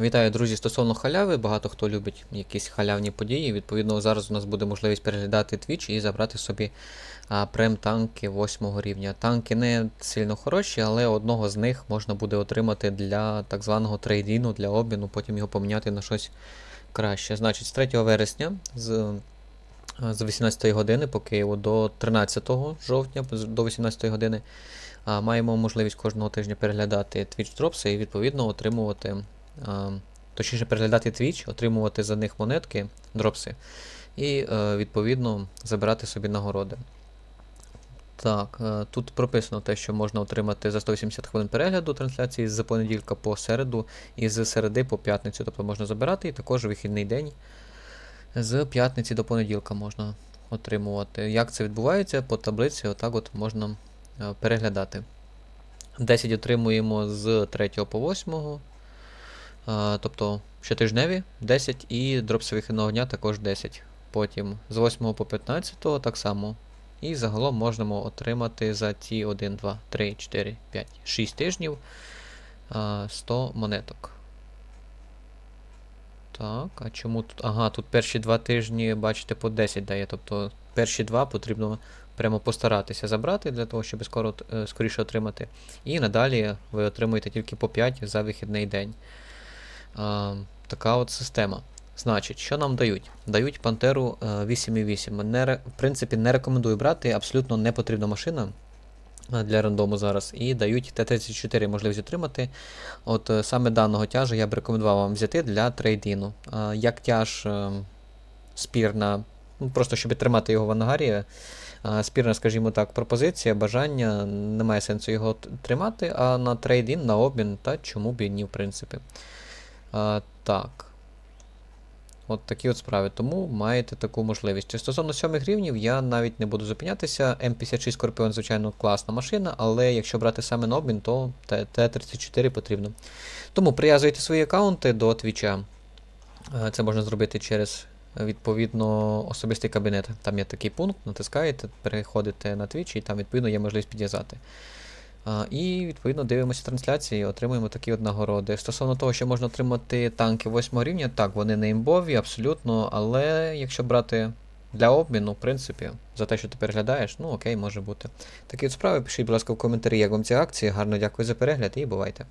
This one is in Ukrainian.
Вітаю, друзі! Стосовно халяви, багато хто любить якісь халявні події. Відповідно, зараз у нас буде можливість переглядати Twitch і забрати собі а, прем-танки 8 рівня. Танки не сильно хороші, але одного з них можна буде отримати для так званого трейдіну, для обміну, потім його поміняти на щось краще. Значить, з 3 вересня з, з 18 години по Києву до 13 жовтня до 18 години а, маємо можливість кожного тижня переглядати Twitch Drops і відповідно отримувати. А, точніше переглядати Twitch, отримувати за них монетки, дропси, і е, відповідно забирати собі нагороди. Так, е, тут прописано те, що можна отримати за 180 хвилин перегляду трансляції з понеділка по середу і з середи по п'ятницю. Тобто можна забирати, і також вихідний день з п'ятниці до понеділка можна отримувати. Як це відбувається? По таблиці отак от можна е, переглядати. 10 отримуємо з 3 по 8. Тобто щотижневі 10 і дропси вихідного дня також 10. Потім з 8 по 15 так само. І загалом можемо отримати за ті 1, 2, 3, 4, 5, 6 тижнів 100 монеток. Так, а чому тут? Ага, тут перші два тижні, бачите, по 10 дає. Тобто перші два потрібно прямо постаратися забрати для того, щоб скоро, е, скоріше отримати. І надалі ви отримуєте тільки по 5 за вихідний день. А, така от система. Значить, що нам дають? Дають Пантеру е, 8.8. Не, в принципі, не рекомендую брати, абсолютно не потрібна машина е, для рандому зараз. І дають Т-34 можливість отримати. От е, саме даного тяжа я б рекомендував вам взяти для трейдіну. Як тяж е, спірна, ну, просто щоб тримати його в ангарі. Спірна, скажімо так, пропозиція, бажання, немає сенсу його тримати, а на трейдін, на обмін, та чому б і ні, в принципі. А, так. От такі от справи. Тому маєте таку можливість. Стосовно сьомих рівнів, я навіть не буду зупинятися. М56 Скорпіон, звичайно, класна машина, але якщо брати саме на обмін, то Т- Т-34 потрібно. Тому прив'язуйте свої аккаунти до Твіча. Е, Це можна зробити через відповідно особистий кабінет. Там є такий пункт, натискаєте, переходите на Twitch і там відповідно є можливість підв'язати. І відповідно дивимося трансляції і отримуємо такі от нагороди. Стосовно того, що можна отримати танки 8 рівня, так, вони не імбові, абсолютно, але якщо брати для обміну, в принципі, за те, що ти переглядаєш, ну окей, може бути. Такі от справи, пишіть, будь ласка, в коментарі, як вам ці акції. Гарно дякую за перегляд і бувайте.